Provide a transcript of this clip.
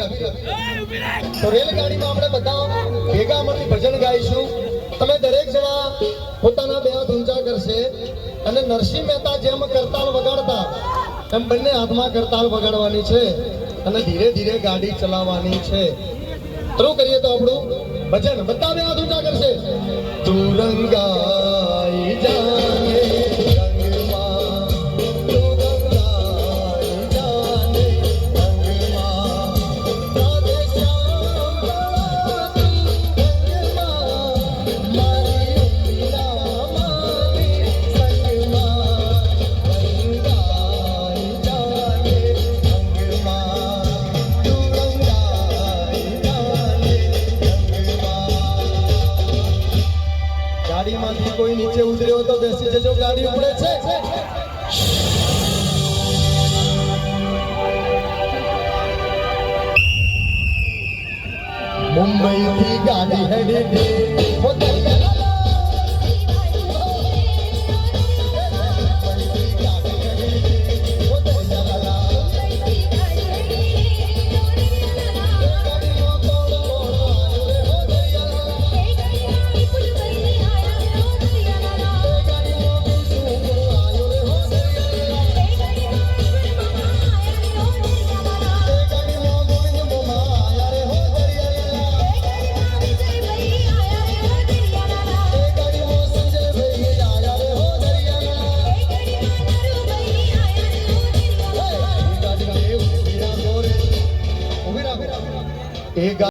રાખજો. તો રેલગાડીમાં આપણે બધા ભેગા મળી ભજન ગાઈશું. તમે દરેક જણા પોતાના બે હાથ કરશે અને નરસિંહ મહેતા જેમ કરતાલ વગાડતા, એમ બંને હાથમાં કરતાલ વગાડવાની છે અને ધીરે ધીરે ગાડી ચલાવવાની છે. શરૂ કરીએ તો આપણું ભજન. બધા બે ઊંચા કરશે. તું ગાડીમાંથી કોઈ નીચે ઉતર્યો તો બેસી જજો ગાડી ઉપડે છે. મુંબઈ થી ગાડી હેડી Mira.